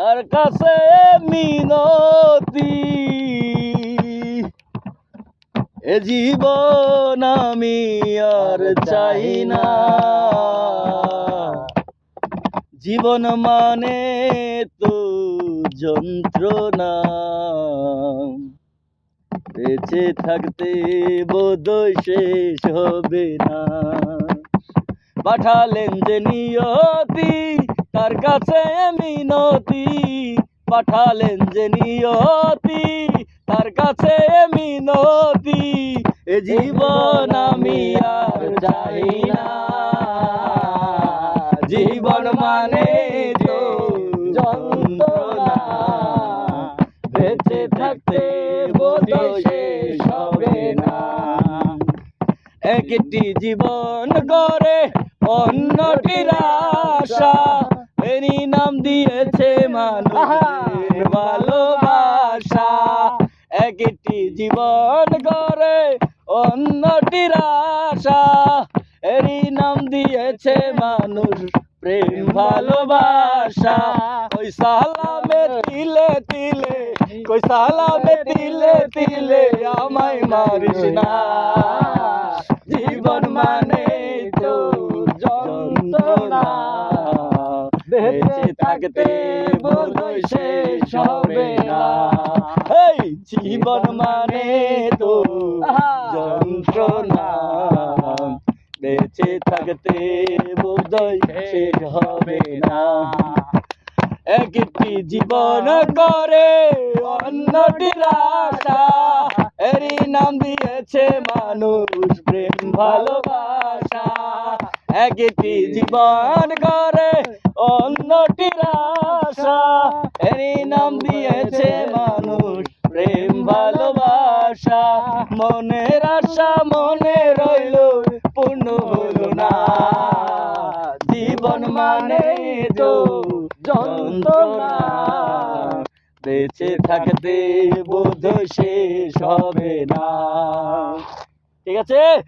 তার কাছে মিনতি। এ জীবন আমি আর চাই না। জীবন মানে তো যন্ত্রণা। বেঁচে থাকতে বোধই শেষ হবে না। পাঠালেন যে নিয়তি তার কাছে মিনতি পাঠালেন যে নিয়তি, তার কাছে মিনতি, এ জীবন আমি আর চাই না। জীবন মানে বেঁচে থাকতে না। একটি জীবন করে অন্যটির ভালোবাসা একটি জীবন করে অন্যটির আশা। এরই নাম দিয়েছে মানুষ প্রেম ভালোবাসা। ওই সালামে তিলে তিলে ওই সালামে তিলে তিলে আমায় মারিস না। জীবন মানে তো বেঁচে থাকতে বোধই শেষ হবে না। এই জীবন মানে তো যন্ত্রণা। বেঁচে থাকতে বোধই শেষ হবে না। একটি জীবন করে অন্যটির আশা এরই নাম দিয়েছে মানুষ প্রেম ভালোবাসা। একটি জীবন করে অন্যটি আশা এরই নাম দিয়েছে মানুষ প্রেম, ভালোবাসা। মনের আশা, মনে রইল, পূর্ণ হলো না। জীবন মানে তো যন্ত্রণা। বেঁচে থাকতে বোধ শেষ হবে না। ঠিক আছে?